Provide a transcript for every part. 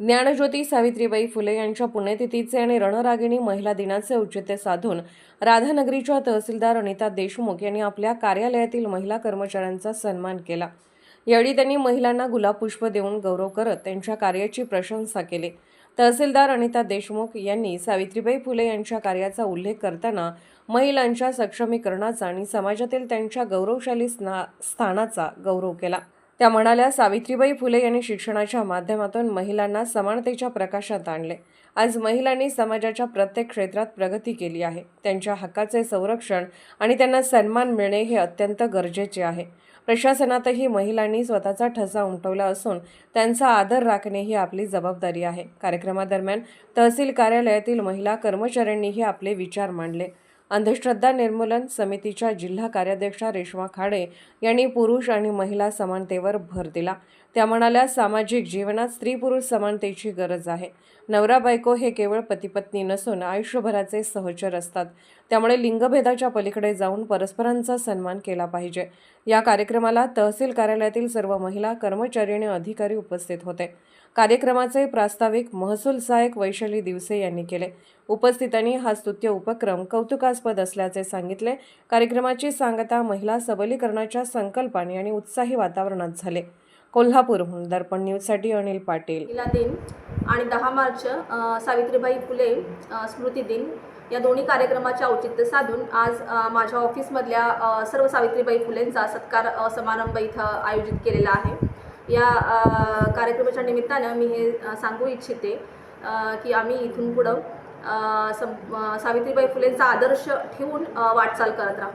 ज्ञानज्योती सावित्रीबाई फुले यांच्या पुण्यतिथीचे आणि रणरागिणी महिला दिनाचे औचित्य साधून राधानगरीच्या तहसीलदार अनिता देशमुख यांनी आपल्या कार्यालयातील महिला कर्मचाऱ्यांचा सन्मान केला. यावेळी त्यांनी महिलांना गुलाबपुष्प देऊन गौरव करत त्यांच्या कार्याची प्रशंसा केली. तहसीलदार अनिता देशमुख यांनी सावित्रीबाई फुले यांच्या कार्याचा उल्लेख करताना महिलांच्या सक्षमीकरणाचा आणि समाजातील त्यांच्या गौरवशाली स्ना स्थानाचा गौरव केला. त्या म्हणाल्या सावित्रीबाई फुले यांनी शिक्षणाच्या माध्यमातून महिलांना समानतेच्या प्रकाशात आणले. आज महिलांनी समाजाच्या प्रत्येक क्षेत्रात प्रगती केली आहे. त्यांच्या हक्काचे संरक्षण आणि त्यांना सन्मान मिळणे हे अत्यंत गरजेचे आहे. प्रशासनातही महिलांनी स्वतःचा ठसा उमटवला असून त्यांचा आदर राखणे ही आपली जबाबदारी आहे. कार्यक्रमादरम्यान तहसील कार्यालयातील महिला कर्मचाऱ्यांनीही आपले विचार मांडले. अंधश्रद्धा निर्मूलन समितीच्या जिल्हा कार्याध्यक्षा रेश्मा खाडे यांनी पुरुष आणि महिला समानतेवर भर दिला. त्या म्हणाल्या सामाजिक जीवनात स्त्री पुरुष समानतेची गरज आहे. नवरा बायको हे केवळ पतीपत्नी नसून आयुष्यभराचे सहचर असतात. त्यामुळे लिंगभेदाच्या पलीकडे जाऊन परस्परांचा सन्मान केला पाहिजे. या कार्यक्रमाला तहसील कार्यालयातील सर्व महिला कर्मचारी आणि अधिकारी उपस्थित होते. कार्यक्रमाचे प्रास्ताविक महसूल सहाय्यक वैशाली दिवसे यांनी केले. उपस्थितांनी हा स्तुत्य उपक्रम कौतुकास्पद असल्याचे सांगितले. कार्यक्रमाची सांगता महिला सबलीकरणाच्या संकल्पाने आणि उत्साही वातावरणात झाले. कोल्हापूरहून दर्पण न्यूजसाठी अनिल पाटील. महिला दिन आणि दहा मार्च अ, सावित्रीबाई फुले अ, स्मृती दिन या दोन्ही कार्यक्रमाचे औचित्य साधून आज अ, माझ्या ऑफिसमधल्या अ, सर्व सावित्रीबाई फुलेंचा सत्कार अ, समारंभ इथं आयोजित केलेला आहे. या कार्यक्रमाच्या निमित्तानं मी हे सांगू इच्छिते की आम्ही इथून पुढं सं सावित्रीबाई फुलेंचा आदर्श ठेवून वाटचाल करत राहू.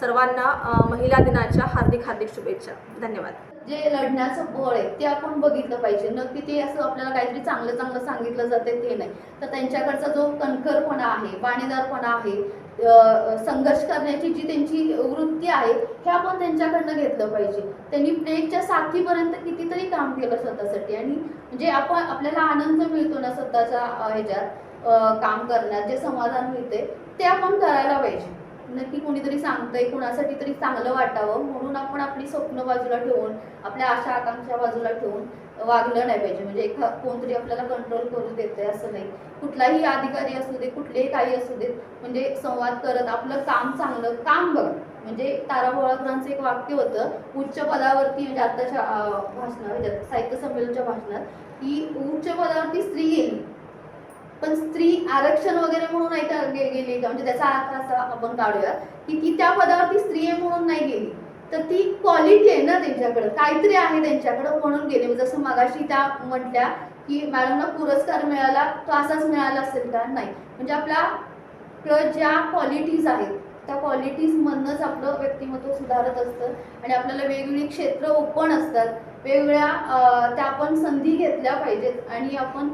सर्वांना महिला दिनाच्या हार्दिक हार्दिक शुभेच्छा. धन्यवाद. जे लढण्याचं बळ आहे ते आपण बघितलं पाहिजे. नक्की ते असं आपल्याला काहीतरी चांगलं चांगलं सांगितलं जाते ते नाही. तर त्यांच्याकडचा जो कणखरपणा आहे बाणेदारपणा आहे संघर्ष करण्याची जी त्यांची वृत्ती आहे हे आपण त्यांच्याकडनं घेतलं पाहिजे. त्यांनी प्लेगच्या साथीपर्यंत कितीतरी काम केलं स्वतःसाठी. आणि जे आपण आपल्याला आनंद मिळतो ना स्वतःच्या ह्याच्यात काम करण्यात जे समाधान मिळते ते आपण करायला पाहिजे. नक्की कोणीतरी सांगतंय कुणासाठी तरी चांगलं वाटावं म्हणून आपण आपली स्वप्न बाजूला ठेवून आपल्या आशा आकांक्षा बाजूला ठेवून वागलं नाही पाहिजे. म्हणजे एक कोणतरी आपल्याला कंट्रोल करू देतंय असं नाही. कुठलाही अधिकारी असू दे कुठलेही काही असू दे म्हणजे संवाद करत आपलं काम चांगलं काम बघ. म्हणजे तारा एक वाक्य होतं उच्च पदावरती म्हणजे आताच्या अं, भाषणात साहित्य संमेलनच्या भाषणात की उच्च पदावरती स्त्री गेली पण स्त्री आरक्षण वगैरे म्हणून नाही का गेली का? म्हणजे त्याचा अर्थ असा आपण काढूया की ती त्या पदावरती स्त्री आहे म्हणून नाही गेली. तर ती क्वालिटी आहे ना त्यांच्याकडं. काहीतरी आहे त्यांच्याकडं म्हणून गेले. म्हणजे जसं मगाशी त्या म्हटल्या की मॅडमला पुरस्कार मिळाला तो असाच मिळाला असेल का? नाही. म्हणजे आपल्या ज्या क्वालिटीज आहेत त्या क्वालिटीजमधनंच आपलं व्यक्तिमत्व सुधारत असतं. आणि आपल्याला वेगवेगळी क्षेत्र ओपन असतात. वेगवेगळ्या त्या आपण संधी घेतल्या पाहिजेत आणि आपण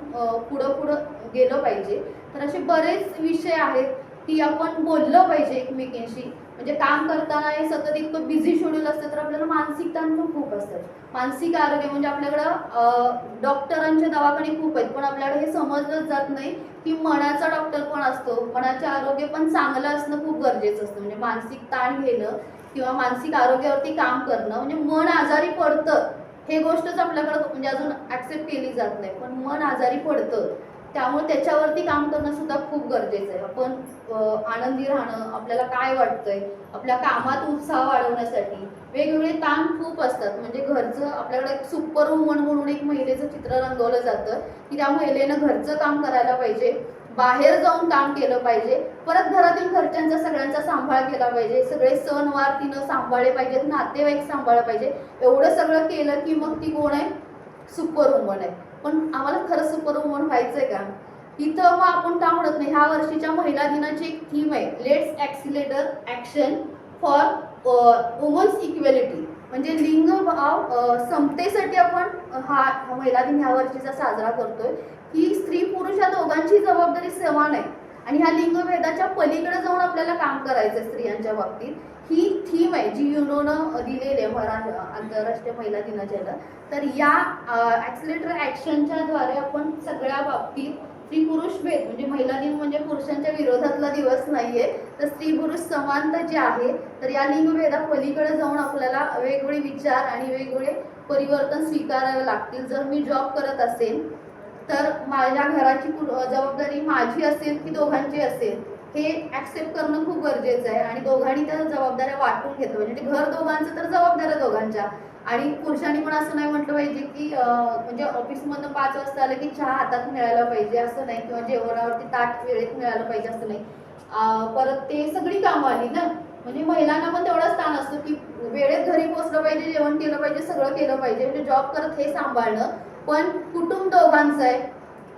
पुढं पुढं गेलं पाहिजे. तर असे बरेच विषय आहेत की आपण बोललं पाहिजे एकमेकींशी. म्हणजे काम करताना हे सतत इतकं बिझी शेड्यूल असतं तर आपल्याला मानसिक ताण पण खूप असतात. मानसिक आरोग्य म्हणजे आपल्याकडं डॉक्टरांचे दवाखाने खूप आहेत पण आपल्याकडे हे समजलंच जात नाही की मनाचा डॉक्टर पण असतो. मनाचे आरोग्य पण चांगलं असणं खूप गरजेचं असतं. म्हणजे मानसिक ताण घेणं किंवा मानसिक आरोग्यावरती काम करणं म्हणजे मन आजारी पडतं हे गोष्टच आपल्याकडं म्हणजे अजून ऍक्सेप्ट केली जात नाही. पण मन आजारी पडतं. त्यामुळे त्याच्यावरती काम करणं सुद्धा खूप गरजेचं आहे. आपण आनंदी राहणं आपल्याला काय वाटतंय आपल्या कामात उत्साह वाढवण्यासाठी वेगवेगळे ताण खूप असतात. म्हणजे घरचं आपल्याकडे सुपर वुमन म्हणून एक महिलेचं चित्र रंगवलं जातं की त्या महिलेनं घरचं काम करायला पाहिजे बाहेर जाऊन काम केलं पाहिजे परत घरातील घरच्यांचा सगळ्यांचा सांभाळ केला पाहिजे सगळे सणवार तिनं सांभाळले पाहिजेत नातेवाईक सांभाळले पाहिजे एवढं सगळं केलं की मग ती कोण आहे? सुपर वुमन आहे. पण आम्हाला खरं सुपर वुमन व्हायचंय का? इथं मग आपण का म्हणत नाही ह्या वर्षीच्या महिला दिनाची एक थीम आहे. Let's accelerator action for women's equality म्हणजे लिंग भाव uh, समतेसाठी आपण हा हा महिला दिन ह्या वर्षीचा साजरा करतोय. की स्त्री पुरुष या दोघांची जबाबदारी समान आहे. आणि ह्या लिंगभेदाच्या पलीकडे जाऊन आपल्याला काम करायचं स्त्रियांच्या बाबतीत. ही थीम आहे जी युनोनं दिलेली आहे मरा आंतरराष्ट्रीय महिला दिनाच्या तर या ॲक्सिलेटर ॲक्शनच्या द्वारे आपण सगळ्या बाबतीत स्त्री पुरुष भेद म्हणजे महिला दिन म्हणजे पुरुषांच्या विरोधातला दिवस नाहीये तर स्त्री पुरुष समानता जी आहे तर या लिंगभेदा पलीकडे जाऊन आपल्याला वेगवेगळे विचार आणि वेगवेगळे परिवर्तन स्वीकारावे लागतील. जर मी जॉब करत असेल तर माझ्या घराची जबाबदारी माझी असेल की दोघांची असेल? हे ऍक्सेप्ट करणं खूप गरजेचं आहे. आणि दोघांनी त्या जबाबदाऱ्या वाटून घेतलं म्हणजे घर दोघांचं तर जबाबदाऱ्या दोघांच्या. आणि पुरुषांनी पण असं नाही म्हटलं पाहिजे की म्हणजे ऑफिसमधनं पाच वाजता आलं की चहा हातात मिळायला पाहिजे असं नाही किंवा जेवणावरती ताट वेळेत मिळालं पाहिजे असं नाही. परत ते सगळी कामं आली ना? म्हणजे महिलांना पण तेवढा स्थान असतो की वेळेत घरी पोहोचलं पाहिजे जेवण केलं पाहिजे सगळं केलं पाहिजे. म्हणजे जॉब करत हे सांभाळणं. पण कुटुंब दोघांचं आहे.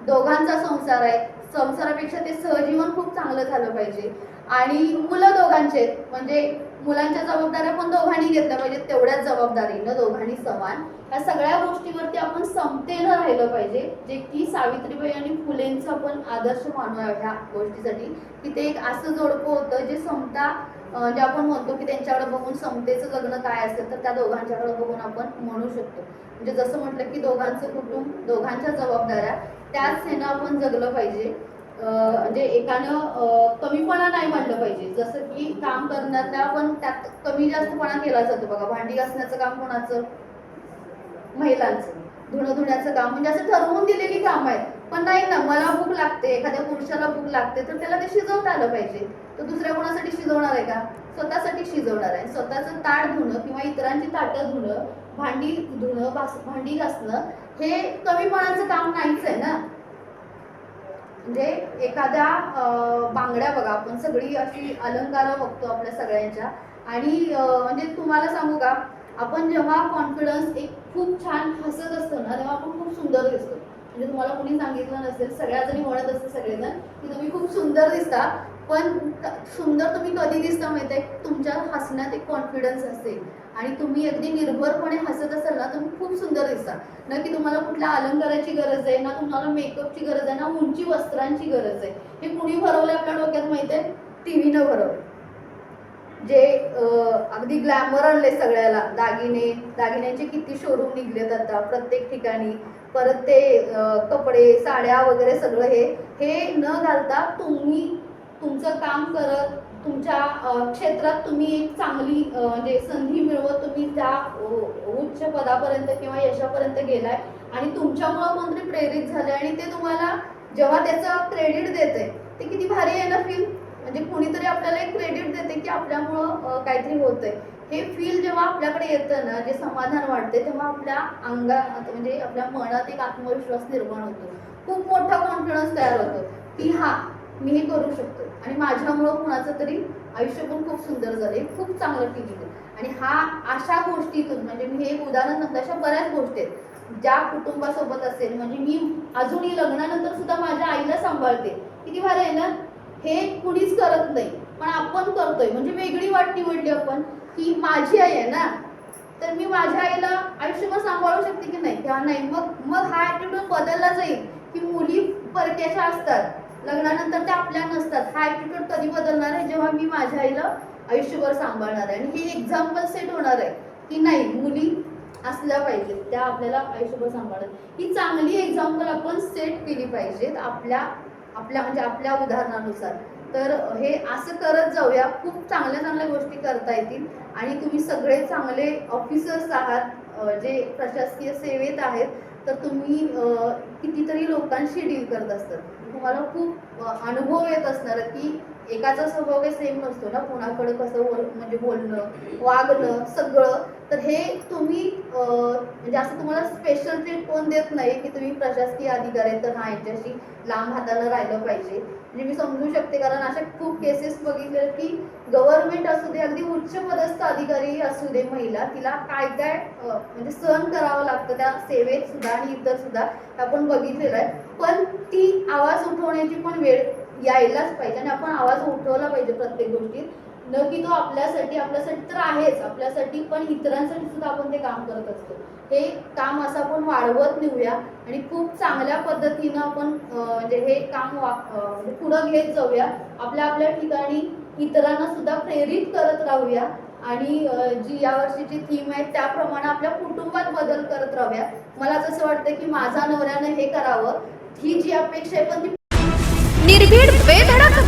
दोघांचा संसार आहे. संसारापेक्षा ते सहजीवन खूप चांगलं झालं पाहिजे. आणि मुलं दोघांचे आहेत. म्हणजे मुलांच्या जबाबदाऱ्या पण दोघांनी घेतल्या पाहिजेत तेवढ्याच जबाबदारीनं दोघांनी समान. या सगळ्या गोष्टीवरती आपण समतेनं राहिलं पाहिजे जे की सावित्रीबाई आणि फुलेंचं आपण आदर्श मानूया ह्या गोष्टीसाठी. की ते एक असं जोडपं होतं जे समता म्हणजे जे आपण म्हणतो की त्यांच्याकडे बघून समतेचं जगणं काय असेल तर त्या दोघांच्याकडे बघून आपण म्हणू शकतो. म्हणजे जसं म्हटलं की दोघांचं कुटुंब दोघांच्या जबाबदाऱ्या त्याच ह्यानं आपण जगलं पाहिजे. म्हणजे एकानं कमीपणा नाही म्हणलं पाहिजे. जसं की काम करण्यातल्या पण त्यात कमी जास्तपणा केला जातो. बघा भांडी घासण्याचं काम कोणाचं? महिलांचं. धुणं धुण्याचं काम. म्हणजे असं ठरवून दिलेली काम आहेत. पण नाही ना मला भूक लागते एखाद्या पुरुषाला भूक लागते तर त्याला ते शिजवता आलं पाहिजे. तर दुसऱ्या कोणासाठी शिजवणार आहे का? स्वतःसाठी शिजवणार आहे. स्वतःचं ताट धुणं किंवा इतरांची ताटं धुणं भांडी धुणं भांडी घासणं हे कमीपणाचं काम नाहीच आहे ना? म्हणजे एखाद्या बांगड्या बघा आपण सगळी अशी अलंकार बघतो आपल्या सगळ्यांच्या. आणि म्हणजे तुम्हाला सांगू का आपण जेव्हा कॉन्फिडन्स एक खूप छान हसत असतो ना तेव्हा आपण खूप सुंदर दिसतो. म्हणजे तुम्हाला कोणी सांगितलं नसेल सगळ्या जणी म्हणत असते सगळेजण की तुम्ही खूप सुंदर दिसता पण सुंदर तुम्ही कधी दिसता माहिती आहे तुमच्या हसण्यात एक कॉन्फिडन्स असेल आणि तुम्ही अगदी निर्भरपणे हसत असाल ना तुम्ही खूप सुंदर दिसता. ना की तुम्हाला कुठल्या अलंकाराची गरज आहे ना तुम्हाला मेकअपची गरज आहे ना उंची वस्त्रांची गरज आहे. हे कुणी भरवलं आपल्या डोक्यात माहिती आहे टी व्हीनं भरवलं. जे अगदी ग्लॅमर आणले सगळ्याला. दागिने दागिन्यांचे किती शोरूम निघलेत आता प्रत्येक ठिकाणी. परत ते कपडे साड्या वगैरे सगळं हे हे न घालता तुम्ही तुमचं काम करत तुमच्या क्षेत्रात तुम्ही एक चांगली म्हणजे संधी मिळवत तुम्ही त्या उच्च पदापर्यंत किंवा यशापर्यंत गेलाय आणि तुमच्यामुळं कोणतरी प्रेरित झाले आणि ते तुम्हाला जेव्हा त्याचं क्रेडिट देते ते किती भारी आहे ना फील म्हणजे कुणीतरी आपल्याला एक क्रेडिट देते की आपल्यामुळं काहीतरी होतंय. हे फील जेव्हा आपल्याकडे येतं ना जे समाधान वाटते तेव्हा आपल्या अंगात म्हणजे आपल्या मनात एक आत्मविश्वास निर्माण होतो. खूप मोठा कॉन्फिडन्स तयार होतो की हा मी हे करू शकतो. आणि माझ्यामुळं कुणाचं तरी आयुष्य पण खूप सुंदर झाले खूप चांगलं टिकलं आणि हा अशा गोष्टीतून म्हणजे मी हे एक उदाहरण सांगतो अशा बऱ्याच गोष्टी आहेत. ज्या कुटुंबासोबत असेल म्हणजे मी अजूनही लग्नानंतर सुद्धा माझ्या आईला सांभाळते. किती भारी आहे ना? हे कुणीच करत नाही. पण आपण करतोय. म्हणजे वेगळी वाट निवडली आपण की माझी आई आहे ना? तर मी माझ्या आईला आयुष्यभर सांभाळू शकते की नाही? किंवा नाही? मग मग हा ॲटिट्यूड बदलला जाईल की मुली परक्याच्या असतात. लग्नानंतर त्या आपल्या नसतात. हा ॲटिट्यूड कधी बदलणार आहे जेव्हा मी माझ्या आईला आयुष्यभर सांभाळणार आहे. आणि हे एक्झाम्पल सेट होणार आहे की नाही मुली असल्या पाहिजेत त्या आपल्याला आयुष्यभर सांभाळत ही चांगली एक्झाम्पल आपण सेट केली पाहिजेत आपल्या आपल्या म्हणजे आपल्या उदाहरणानुसार. तर हे असं करत जाऊया. खूप चांगल्या चांगल्या गोष्टी करता येतील. आणि तुम्ही सगळे चांगले ऑफिसर्स आहात जे प्रशासकीय सेवेत आहेत. तर तुम्ही कितीतरी लोकांशी डील करत असतात. तुम्हाला खूप अनुभव येत असणार की एकाचा स्वभाव काही सेम नसतो ना. कुणाकडे कसं बोल म्हणजे बोलणं वागणं सगळं. तर हे तुम्ही म्हणजे असं तुम्हाला स्पेशल ट्रीट कोण देत नाही की तुम्ही प्रशासकीय अधिकारी आहेत तर हा यांच्याशी लांब हाताला राहिलं पाहिजे. म्हणजे मी समजू शकते कारण अशा खूप केसेस बघितले की गव्हर्नमेंट असू दे अगदी उच्च पदस्थ अधिकारी असू दे महिला तिला काय काय म्हणजे सहन करावं लागतं. त्या सेवेत सुद्धा आणि इतर सुद्धा आपण बघितलेलं आहे. पण ती आवाज उठवण्याची पण वेळ यायलाच पाहिजे आणि आपण आवाज उठवला पाहिजे प्रत्येक गोष्टीत. न की तो आपल्यासाठी आपल्यासाठी तर आहेच. आपल्यासाठी पण इतरांसाठी सुद्धा आपण ते काम करत असतो. हे काम असं आपण वाढवत नेऊया आणि खूप चांगल्या पद्धतीनं आपण म्हणजे हे काम वा म्हणजे पुढं घेत जाऊया. आपल्या आपल्या ठिकाणी इतरांना सुद्धा प्रेरित करत राहूया आणि जी यावर्षीची थीम आहे त्याप्रमाणे आपल्या कुटुंबात बदल करत राहूया. मला जसं वाटतं की माझा नवऱ्यानं हे करावं. ही जी अपेक्षा आहे पण ती निर्भीड